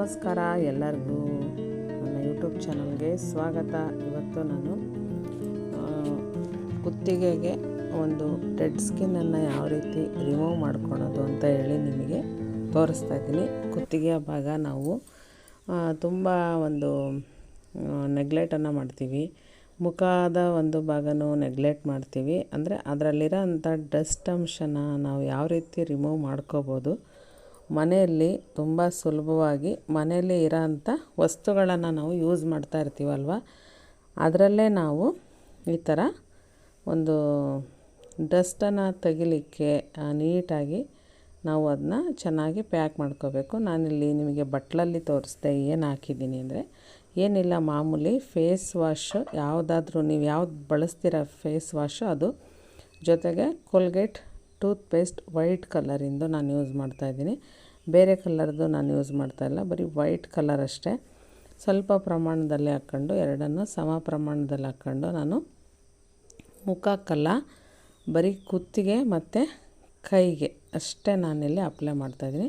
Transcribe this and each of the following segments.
ನಮಸ್ಕಾರ ಎಲ್ಲರಿಗೂ. ನನ್ನ ಯೂಟ್ಯೂಬ್ ಚಾನಲ್ಗೆ ಸ್ವಾಗತ. ಇವತ್ತು ನಾನು ಕುತ್ತಿಗೆಗೆ ಒಂದು ಡೆಡ್ ಸ್ಕಿನ್ನನ್ನು ಯಾವ ರೀತಿ ರಿಮೂವ್ ಮಾಡ್ಕೊಳೋದು ಅಂತ ಹೇಳಿ ನಿಮಗೆ ತೋರಿಸ್ತಾ ಇದ್ದೀನಿ. ಕುತ್ತಿಗೆಯ ಭಾಗ ನಾವು ತುಂಬ ಒಂದು ನೆಗ್ಲೆಟನ್ನು ಮಾಡ್ತೀವಿ. ಮುಖದ ಒಂದು ಭಾಗನೂ ನೆಗ್ಲೆಕ್ಟ್ ಮಾಡ್ತೀವಿ. ಅಂದರೆ ಅದರಲ್ಲಿರೋ ಅಂಥ ಡಸ್ಟ್ ಅಂಶನ ನಾವು ಯಾವ ರೀತಿ ರಿಮೂವ್ ಮಾಡ್ಕೋಬೋದು ಮನೆಯಲ್ಲಿ ತುಂಬ ಸುಲಭವಾಗಿ ಮನೆಯಲ್ಲಿ ಇರೋ ಅಂಥ ವಸ್ತುಗಳನ್ನು ನಾವು ಯೂಸ್ ಮಾಡ್ತಾ ಇರ್ತೀವಲ್ವ? ಅದರಲ್ಲೇ ನಾವು ಈ ಥರ ಒಂದು ಡಸ್ಟನ್ನು ತೆಗಿಲಿಕ್ಕೆ ನೀಟಾಗಿ ನಾವು ಅದನ್ನ ಚೆನ್ನಾಗಿ ಪ್ಯಾಕ್ ಮಾಡ್ಕೋಬೇಕು. ನಾನಿಲ್ಲಿ ನಿಮಗೆ ಬಟ್ಲಲ್ಲಿ ತೋರಿಸ್ದೆ ಏನು ಹಾಕಿದ್ದೀನಿ ಅಂದರೆ, ಏನಿಲ್ಲ ಮಾಮೂಲಿ ಫೇಸ್ ವಾಶ್, ಯಾವುದಾದ್ರೂ ನೀವು ಯಾವ್ದು ಬಳಸ್ತೀರ ಫೇಸ್ ವಾಶು, ಅದು ಜೊತೆಗೆ ಕೋಲ್ಗೇಟ್ ಟೂತ್ ಪೇಸ್ಟ್ ವೈಟ್ ಕಲರಿಂದು ನಾನು ಯೂಸ್ ಮಾಡ್ತಾಯಿದ್ದೀನಿ ಬೇರೆ ಕಲರ್ದು ನಾನು ಯೂಸ್ ಮಾಡ್ತಾಯಿಲ್ಲ ಬರೀ ವೈಟ್ ಕಲರ್ ಅಷ್ಟೇ. ಸ್ವಲ್ಪ ಪ್ರಮಾಣದಲ್ಲಿ ಹಾಕ್ಕೊಂಡು, ಎರಡನ್ನು ಸಮ ಪ್ರಮಾಣದಲ್ಲಿ ಹಾಕ್ಕೊಂಡು ನಾನು ಮುಖಕ್ಕಲ್ಲ ಬರೀ ಕುತ್ತಿಗೆ ಮತ್ತು ಕೈಗೆ ಅಷ್ಟೇ ನಾನಿಲ್ಲಿ ಅಪ್ಲೈ ಮಾಡ್ತಾಯಿದ್ದೀನಿ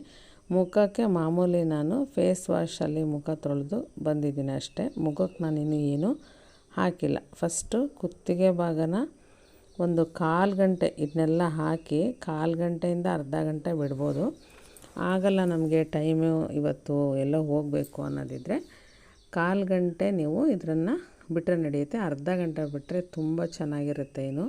ಮುಖಕ್ಕೆ ಮಾಮೂಲಿ ನಾನು ಫೇಸ್ ವಾಶಲ್ಲಿ ಮುಖ ತೊಳೆದು ಬಂದಿದ್ದೀನಿ ಅಷ್ಟೇ. ಮುಖಕ್ಕೆ ನಾನಿನ್ನು ಏನು ಹಾಕಿಲ್ಲ. ಫಸ್ಟು ಕುತ್ತಿಗೆ ಭಾಗನ ಒಂದು ಕಾಲು ಗಂಟೆ ಇದನ್ನೆಲ್ಲ ಹಾಕಿ ಕಾಲು ಗಂಟೆಯಿಂದ ಅರ್ಧ ಗಂಟೆ ಬಿಡ್ಬೋದು. ಆಗಲ್ಲ ನಮಗೆ ಟೈಮು ಇವತ್ತು ಎಲ್ಲೋ ಹೋಗಬೇಕು ಅನ್ನೋದಿದ್ದರೆ ಕಾಲು ಗಂಟೆ ನೀವು ಇದನ್ನು ಬಿಟ್ಟರೆ ನಡೆಯುತ್ತೆ. ಅರ್ಧ ಗಂಟೆ ಬಿಟ್ಟರೆ ತುಂಬ ಚೆನ್ನಾಗಿರುತ್ತೆ ಇನ್ನು.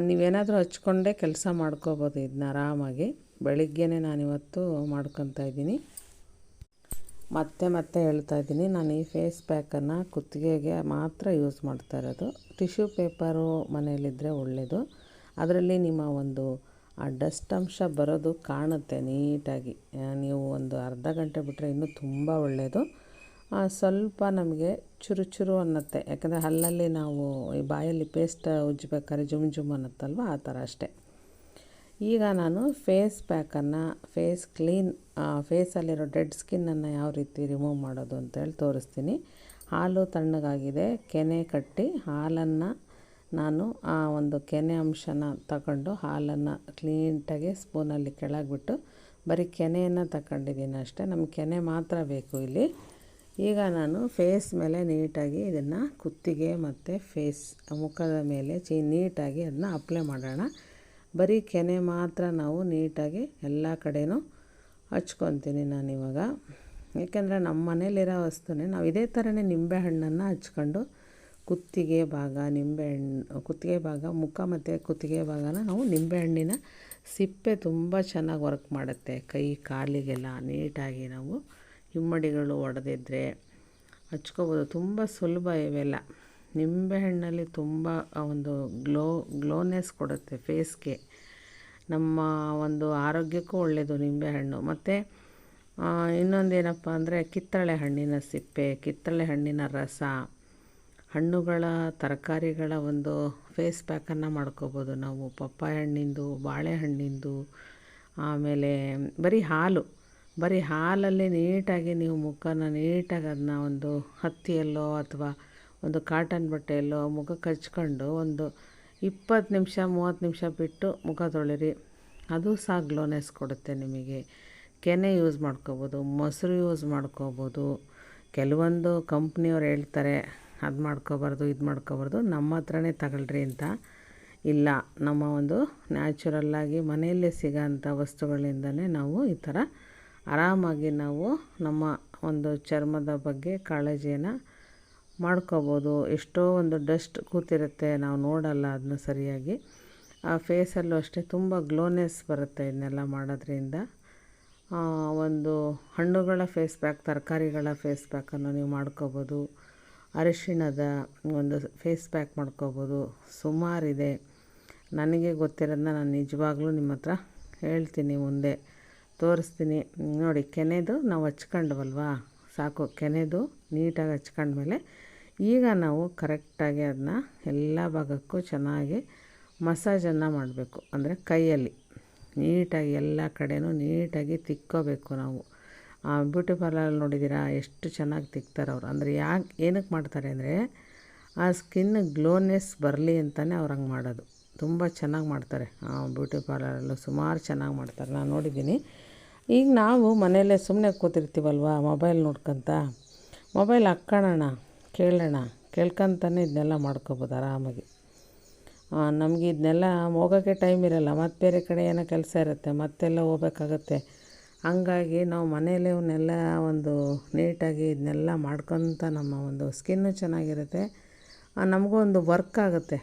ನೀವೇನಾದರೂ ಹಚ್ಕೊಂಡೇ ಕೆಲಸ ಮಾಡ್ಕೋಬೋದು ಇದನ್ನ ಆರಾಮಾಗಿ. ಬೆಳಿಗ್ಗೆನೇ ನಾನಿವತ್ತು ಮಾಡ್ಕೊತಾ ಇದ್ದೀನಿ. ಮತ್ತೆ ಮತ್ತೆ ಹೇಳ್ತಾ ಇದ್ದೀನಿ. ನಾನು ಈ ಫೇಸ್ ಪ್ಯಾಕನ್ನು ಕುತ್ತಿಗೆಗೆ ಮಾತ್ರ ಯೂಸ್ ಮಾಡ್ತಾ ಇರೋದು. ಟಿಶ್ಯೂ ಪೇಪರು ಮನೆಯಲ್ಲಿದ್ದರೆ ಒಳ್ಳೆಯದು ಅದರಲ್ಲಿ ನಿಮ್ಮ ಒಂದು ಆ ಡಸ್ಟ್ ಅಂಶ ಬರೋದು ಕಾಣುತ್ತೆ ನೀಟಾಗಿ. ನೀವು ಒಂದು ಅರ್ಧ ಗಂಟೆ ಬಿಟ್ಟರೆ ಇನ್ನೂ ತುಂಬ ಒಳ್ಳೆಯದು ಸ್ವಲ್ಪ ನಮಗೆ ಚುರು ಚುರು ಅನ್ನತ್ತೆ. ಯಾಕಂದರೆ ಹಲ್ಲಲ್ಲಿ ನಾವು ಈ ಬಾಯಲ್ಲಿ ಪೇಸ್ಟ್ ಉಜ್ಜಬೇಕಾದ್ರೆ ಜುಮ್ ಜುಮ್ ಅನ್ನತ್ತಲ್ವ? ಆ ಥರ ಅಷ್ಟೇ. ಈಗ ನಾನು ಫೇಸ್ ಪ್ಯಾಕನ್ನು, ಫೇಸ್ ಕ್ಲೀನ್ ಫೇಸಲ್ಲಿರೋ ಡೆಡ್ ಸ್ಕಿನ್ನನ್ನು ಯಾವ ರೀತಿ ರಿಮೂವ್ ಮಾಡೋದು ಅಂತೇಳಿ ತೋರಿಸ್ತೀನಿ. ಹಾಲು ತಣ್ಣಗಾಗಿದೆ, ಕೆನೆ ಕಟ್ಟಿ ಹಾಲನ್ನು ನಾನು ಆ ಒಂದು ಕೆನೆ ಅಂಶನ ತಗೊಂಡು ಹಾಲನ್ನು ಕ್ಲೀನ್ಟಾಗಿ ಸ್ಪೂನಲ್ಲಿ ಕೆಳಗಿಬಿಟ್ಟು ಬರೀ ಕೆನೆಯನ್ನು ತಗೊಂಡಿದ್ದೀನಿ ಅಷ್ಟೇ ನಮ್ಮ ಕೆನೆ ಮಾತ್ರ ಬೇಕು ಇಲ್ಲಿ. ಈಗ ನಾನು ಫೇಸ್ ಮೇಲೆ ನೀಟಾಗಿ ಇದನ್ನು ಕುತ್ತಿಗೆ ಮತ್ತು ಫೇಸ್ ಮುಖದ ಮೇಲೆ ಚೀ ನೀಟಾಗಿ ಅದನ್ನ ಅಪ್ಲೈ ಮಾಡೋಣ. ಬರೀ ಕೆನೆ ಮಾತ್ರ ನಾವು ನೀಟಾಗಿ ಎಲ್ಲ ಕಡೆನೂ ಹಚ್ಕೊತೀನಿ ನಾನಿವಾಗ ಏಕೆಂದರೆ ನಮ್ಮ ಮನೇಲಿರೋ ವಸ್ತುನೇ ನಾವು ಇದೇ ಥರನೇ ನಿಂಬೆಹಣ್ಣನ್ನು ಹಚ್ಕೊಂಡು ಕುತ್ತಿಗೆ ಭಾಗ ನಿಂಬೆಹಣ್ಣು ಕುತ್ತಿಗೆ ಭಾಗ, ಮುಖ ಮತ್ತು ಕುತ್ತಿಗೆ ಭಾಗನ ನಾವು ನಿಂಬೆಹಣ್ಣಿನ ಸಿಪ್ಪೆ ತುಂಬ ಚೆನ್ನಾಗಿ ವರ್ಕ್ ಮಾಡುತ್ತೆ. ಕೈ, ಕಾಲಿಗೆಲ್ಲ ನೀಟಾಗಿ ನಾವು ಹಿಮ್ಮಡಿಗಳು ಒಡೆದಿದ್ರೆ ಹಚ್ಕೋಬೋದು. ತುಂಬ ಸುಲಭ ಇವೆಲ್ಲ. ನಿಂಬೆಹಣ್ಣಲ್ಲಿ ತುಂಬ ಒಂದು ಗ್ಲೋ ಗ್ಲೋನೆಸ್ ಕೊಡುತ್ತೆ ಫೇಸ್ಗೆ ನಮ್ಮ ಒಂದು ಆರೋಗ್ಯಕ್ಕೂ ಒಳ್ಳೆಯದು ನಿಂಬೆಹಣ್ಣು ಮತ್ತು ಇನ್ನೊಂದೇನಪ್ಪ ಅಂದರೆ ಕಿತ್ತಳೆ ಹಣ್ಣಿನ ಸಿಪ್ಪೆ, ಕಿತ್ತಳೆ ಹಣ್ಣಿನ ರಸ ಹಣ್ಣುಗಳ ತರಕಾರಿಗಳ ಒಂದು ಫೇಸ್ ಪ್ಯಾಕನ್ನು ಮಾಡ್ಕೋಬೋದು ನಾವು. ಪಪ್ಪಾಯ ಹಣ್ಣಿಂದು ಬಾಳೆಹಣ್ಣಿಂದು ಆಮೇಲೆ ಬರೀ ಹಾಲು. ಬರೀ ಹಾಲಲ್ಲಿ ನೀಟಾಗಿ ನೀವು ಮುಖನ ನೀಟಾಗಿ ಅದನ್ನ ಒಂದು ಹತ್ತಿಯಲ್ಲೋ ಅಥವಾ ಒಂದು ಕಾಟನ್ ಬಟ್ಟೆಯಲ್ಲೋ ಮುಖಕ್ಕೆ ಹಚ್ಕೊಂಡು ಒಂದು ಇಪ್ಪತ್ತು ನಿಮಿಷ, ಮೂವತ್ತು ನಿಮಿಷ ಬಿಟ್ಟು ಮುಖ ತೊಳಿರಿ. ಅದು ಸಹ ಗ್ಲೋನೆಸ್ ಕೊಡುತ್ತೆ ನಿಮಗೆ. ಕೆನೆ ಯೂಸ್ ಮಾಡ್ಕೋಬೋದು, ಮೊಸರು ಯೂಸ್ ಮಾಡ್ಕೋಬೋದು. ಕೆಲವೊಂದು ಕಂಪ್ನಿಯವ್ರು ಹೇಳ್ತಾರೆ ಅದು ಮಾಡ್ಕೋಬಾರ್ದು, ಇದು ಮಾಡ್ಕೋಬಾರ್ದು, ನಮ್ಮ ಹತ್ರನೇ ತಗೊಳ್ರಿ ಅಂತ. ಇಲ್ಲ, ನಮ್ಮ ಒಂದು ನ್ಯಾಚುರಲ್ಲಾಗಿ ಮನೆಯಲ್ಲೇ ಸಿಗೋಂಥ ವಸ್ತುಗಳಿಂದನೇ ನಾವು ಈ ಥರ ಆರಾಮಾಗಿ ನಾವು ನಮ್ಮ ಒಂದು ಚರ್ಮದ ಬಗ್ಗೆ ಕಾಳಜಿಯನ್ನು ಮಾಡ್ಕೋಬೋದು. ಎಷ್ಟೋ ಒಂದು ಡಸ್ಟ್ ಕೂತಿರುತ್ತೆ, ನಾವು ನೋಡಲ್ಲ ಅದನ್ನ ಸರಿಯಾಗಿ. ಆ ಫೇಸಲ್ಲೂ ಅಷ್ಟೇ ತುಂಬ ಗ್ಲೋನೆಸ್ ಬರುತ್ತೆ ಇದನ್ನೆಲ್ಲ ಮಾಡೋದ್ರಿಂದ. ಒಂದು ಹಣ್ಣುಗಳ ಫೇಸ್ ಪ್ಯಾಕ್ ತರಕಾರಿಗಳ ಫೇಸ್ ಪ್ಯಾಕನ್ನು ನೀವು ಮಾಡ್ಕೋಬೋದು. ಅರಿಶಿಣದ ಒಂದು ಫೇಸ್ ಪ್ಯಾಕ್ ಮಾಡ್ಕೋಬೋದು. ಸುಮಾರಿದೆ. ನನಗೆ ಗೊತ್ತಿರೋದನ್ನ ನಾನು ನಿಜವಾಗ್ಲೂ ನಿಮ್ಮ ಹತ್ರ ಹೇಳ್ತೀನಿ ಮುಂದೆ. ತೋರಿಸ್ತೀನಿ. ನೋಡಿ, ಕೆನೆದು ನಾವು ಹಚ್ಕೊಂಡ್ವಲ್ವಾ? ಸಾಕು. ಕೆನೆದು ನೀಟಾಗಿ ಹಚ್ಕೊಂಡ್ಮೇಲೆ ಈಗ ನಾವು ಕರೆಕ್ಟಾಗಿ ಅದನ್ನ ಎಲ್ಲ ಭಾಗಕ್ಕೂ ಚೆನ್ನಾಗಿ ಮಸಾಜನ್ನು ಮಾಡಬೇಕು. ಅಂದರೆ ಕೈಯಲ್ಲಿ. ನೀಟಾಗಿ ಎಲ್ಲ ಕಡೆಯೂ ನೀಟಾಗಿ ತಿಕ್ಕೋಬೇಕು ನಾವು. ಬ್ಯೂಟಿ ಪಾರ್ಲರಲ್ಲಿ ನೋಡಿದ್ದೀರಾ? ಎಷ್ಟು ಚೆನ್ನಾಗಿ ತಿಕ್ತಾರೆ ಅವರು. ಅಂದರೆ ಯಾಕೆ ಏನಕ್ಕೆ ಮಾಡ್ತಾರೆ ಅಂದರೆ ಆ ಸ್ಕಿನ್ ಗ್ಲೋನೆಸ್ ಬರಲಿ ಅಂತಲೇ ಅವ್ರು ಹಂಗೆ ಮಾಡೋದು. ತುಂಬ ಚೆನ್ನಾಗಿ ಮಾಡ್ತಾರೆ. ಆ ಬ್ಯೂಟಿ ಪಾರ್ಲರಲ್ಲೂ ಸುಮಾರು ಚೆನ್ನಾಗಿ ಮಾಡ್ತಾರೆ. ನಾನು ನೋಡಿದ್ದೀನಿ. ಈಗ ನಾವು ಮನೆಯಲ್ಲೇ ಸುಮ್ಮನೆ ಕೂತಿರ್ತೀವಲ್ವ? ಮೊಬೈಲ್ ನೋಡ್ಕೊತ. ಮೊಬೈಲ್ ಹಾಕ್ಕೊಳ್ಳೋಣ ಕೇಳೋಣ. ಕೇಳ್ಕೊಂತಾನೆ ಇದನ್ನೆಲ್ಲ ಮಾಡ್ಕೊಬೋದು ಆರಾಮಾಗಿ. ನಮಗೆ ಇದನ್ನೆಲ್ಲ ಹೋಗೋಕ್ಕೆ ಟೈಮ್ ಇರಲ್ಲ. ಮತ್ತು ಬೇರೆ ಕಡೆ ಏನೋ ಕೆಲಸ ಇರುತ್ತೆ. ಮತ್ತೆಲ್ಲ ಹೋಗ್ಬೇಕಾಗತ್ತೆ. ಹಂಗಾಗಿ ನಾವು ಮನೆಯಲ್ಲೇ ಇವನ್ನೆಲ್ಲ ಒಂದು ನೀಟಾಗಿ ಇದನ್ನೆಲ್ಲ ಮಾಡ್ಕೊತ ನಮ್ಮ ಒಂದು ಸ್ಕಿನ್ನು ಚೆನ್ನಾಗಿರುತ್ತೆ. ನಮಗೂ ಒಂದು ವರ್ಕ್ ಆಗುತ್ತೆ.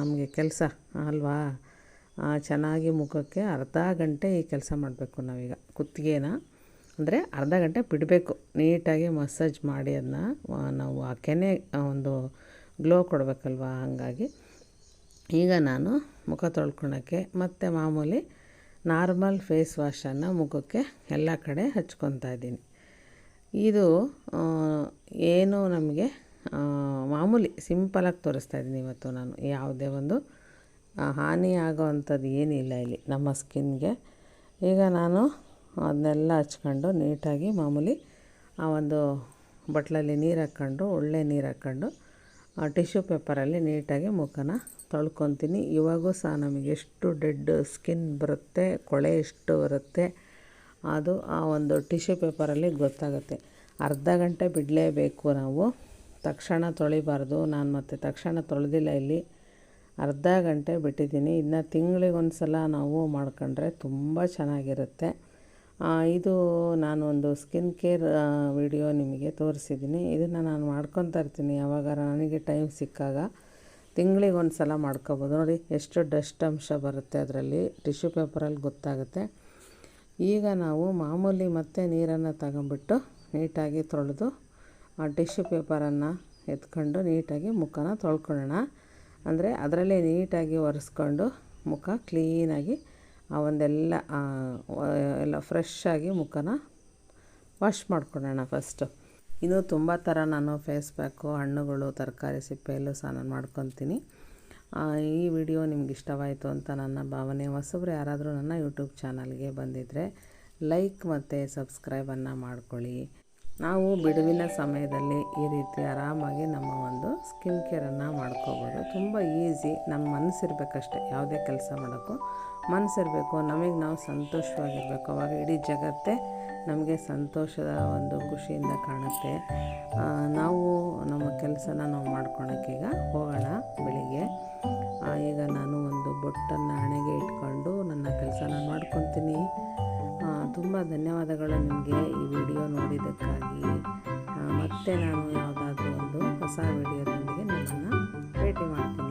ನಮಗೆ ಕೆಲಸ ಅಲ್ವಾ? ಚೆನ್ನಾಗಿ ಮುಖಕ್ಕೆ ಅರ್ಧ ಗಂಟೆ ಈ ಕೆಲಸ ಮಾಡಬೇಕು ನಾವೀಗ. ಕುತ್ತಿಗೆನ. ಅಂದರೆ ಅರ್ಧ ಗಂಟೆ ಬಿಡಬೇಕು. ನೀಟಾಗಿ ಮಸಾಜ್ ಮಾಡಿ ಅದನ್ನ ನಾವು ಆ ಕೆನೆ ಒಂದು ಗ್ಲೋ ಕೊಡಬೇಕಲ್ವಾ? ಹಾಗಾಗಿ ಈಗ ನಾನು ಮುಖ ತೊಳ್ಕೊಳಕ್ಕೆ ಮತ್ತು ಮಾಮೂಲಿ ನಾರ್ಮಲ್ ಫೇಸ್ ವಾಶನ್ನು ಮುಖಕ್ಕೆ ಎಲ್ಲ ಕಡೆ ಹಚ್ಕೊತಾ ಇದ್ದೀನಿ. ಇದು ಏನು ನಮಗೆ ಮಾಮೂಲಿ ಸಿಂಪಲಾಗಿ ತೋರಿಸ್ತಾ ಇದ್ದೀನಿ ಇವತ್ತು ನಾನು. ಯಾವುದೇ ಒಂದು ಹಾನಿ ಆಗೋ ಅಂಥದ್ದು ಏನಿಲ್ಲ ಇಲ್ಲಿ ನಮ್ಮ ಸ್ಕಿನ್ಗೆ. ಈಗ ನಾನು ಅದನ್ನೆಲ್ಲ ಹಚ್ಕೊಂಡು ನೀಟಾಗಿ ಮಾಮೂಲಿ ಆ ಒಂದು ಬಟ್ಲಲ್ಲಿ ನೀರು ಹಾಕ್ಕೊಂಡು, ಒಳ್ಳೆ ನೀರು ಹಾಕ್ಕೊಂಡು ಟಿಶ್ಯೂ ಪೇಪರಲ್ಲಿ ನೀಟಾಗಿ ಮುಖನ ತೊಳ್ಕೊತೀನಿ. ಇವಾಗೂ ಸಹ ನಮಗೆ ಎಷ್ಟು ಡೆಡ್ ಸ್ಕಿನ್ ಬರುತ್ತೆ, ಕೊಳೆ ಎಷ್ಟು ಬರುತ್ತೆ, ಅದು ಆ ಒಂದು ಟಿಶ್ಯೂ ಪೇಪರಲ್ಲಿ ಗೊತ್ತಾಗುತ್ತೆ. ಅರ್ಧ ಗಂಟೆ ಬಿಡಲೇಬೇಕು ನಾವು. ತಕ್ಷಣ ತೊಳಿಬಾರ್ದು. ನಾನು ಮತ್ತು ತಕ್ಷಣ ತೊಳೆದಿಲ್ಲ ಇಲ್ಲಿ. ಅರ್ಧ ಗಂಟೆ ಬಿಟ್ಟಿದ್ದೀನಿ. ಇನ್ನು ತಿಂಗಳಿಗೊಂದು ಸಲ ನಾವು ಮಾಡ್ಕೊಂಡ್ರೆ ತುಂಬ ಚೆನ್ನಾಗಿರುತ್ತೆ. ಇದು ನಾನು ಒಂದು ಸ್ಕಿನ್ ಕೇರ್ ವಿಡಿಯೋ ನಿಮಗೆ ತೋರಿಸಿದ್ದೀನಿ. ಇದನ್ನು ನಾನು ಮಾಡ್ಕೊತಾ ಇರ್ತೀನಿ. ಯಾವಾಗ ನನಗೆ ಟೈಮ್ ಸಿಕ್ಕಾಗ ತಿಂಗಳಿಗೊಂದು ಸಲ ಮಾಡ್ಕೊಬೋದು. ನೋಡಿ, ಎಷ್ಟು ಡಸ್ಟ್ ಅಂಶ ಬರುತ್ತೆ ಅದರಲ್ಲಿ. ಟಿಶ್ಯೂ ಪೇಪರಲ್ಲಿ ಗೊತ್ತಾಗುತ್ತೆ. ಈಗ ನಾವು ಮಾಮೂಲಿ ಮತ್ತೆ ನೀರನ್ನು ತಗೊಂಬಿಟ್ಟು ನೀಟಾಗಿ ತೊಳೆದು, ಆ ಟಿಶ್ಯೂ ಪೇಪರನ್ನು ಎತ್ಕೊಂಡು ನೀಟಾಗಿ ಮುಖನ ತೊಳ್ಕೊಳ್ಳೋಣ. ಅಂದರೆ ಅದರಲ್ಲೇ ನೀಟಾಗಿ ಒರೆಸ್ಕೊಂಡು ಮುಖ ಕ್ಲೀನಾಗಿ ಆ ಒಂದೆಲ್ಲ ಎಲ್ಲ ಫ್ರೆಶ್ಶಾಗಿ ಮುಖನ ವಾಶ್ ಮಾಡ್ಕೊಳ್ಳೋಣ ಫಸ್ಟು ಇನ್ನೂ ತುಂಬ ಥರ ನಾನು ಫೇಸ್ ಪ್ಯಾಕು ಹಣ್ಣುಗಳು, ತರಕಾರಿ ಸಿಪ್ಪೆಯಲ್ಲೂ ಸಹ ನಾನು ಮಾಡ್ಕೊತೀನಿ. ಈ ವಿಡಿಯೋ ನಿಮ್ಗೆ ಇಷ್ಟವಾಯಿತು ಅಂತ ನನ್ನ ಭಾವನೆ. ಹೊಸಬ್ರು ಯಾರಾದರೂ ನನ್ನ ಯೂಟ್ಯೂಬ್ ಚಾನಲ್ಗೆ ಬಂದಿದ್ದರೆ ಲೈಕ್ ಮತ್ತು ಸಬ್ಸ್ಕ್ರೈಬನ್ನು ಮಾಡ್ಕೊಳ್ಳಿ. ನಾವು ಬಿಡುವಿನ ಸಮಯದಲ್ಲಿ ಈ ರೀತಿ ಆರಾಮಾಗಿ ನಮ್ಮ ಒಂದು ಸ್ಕಿನ್ ಕೇರನ್ನು ಮಾಡ್ಕೋಬೋದು. ತುಂಬ ಈಸಿ, ನಮ್ಮ ಮನಸ್ಸಿರ್ಬೇಕಷ್ಟೆ, ಯಾವುದೇ ಕೆಲಸ ಮಾಡೋಕ್ಕೂ. ಮನಸ್ಸಿರಬೇಕು, ನಮಗೆ ನಾವು ಸಂತೋಷವಾಗಿರಬೇಕು. ಅವಾಗ ಇಡೀ ಜಗತ್ತೇ ನಮಗೆ ಸಂತೋಷದ ಒಂದು ಖುಷಿಯಿಂದ ಕಾಣುತ್ತೆ. ನಾವು ನಮ್ಮ ಕೆಲಸನ ನಾವು ಮಾಡ್ಕೊಳಕ್ಕೆ ಈಗ ಹೋಗೋಣ ಬೆಳಿಗ್ಗೆ. ಈಗ ನಾನು ಒಂದು ಬೊಟ್ಟನ್ನು ಹಣೆಗೆ ಇಟ್ಕೊಂಡು ನನ್ನ ಕೆಲಸನ ಮಾಡ್ಕೊತೀನಿ. ಧನ್ಯವಾದಗಳು ನಿಮಗೆ ಈ ವಿಡಿಯೋ ನೋಡಿದ್ದಕ್ಕಾಗಿ. ಮತ್ತೆ ನಾನು ಯಾವುದಾದ್ರೂ ಒಂದು ಹೊಸ ವಿಡಿಯೋದೊಂದಿಗೆ ನಿಮ್ಮನ್ನು ಭೇಟಿ ಮಾಡ್ತೀನಿ.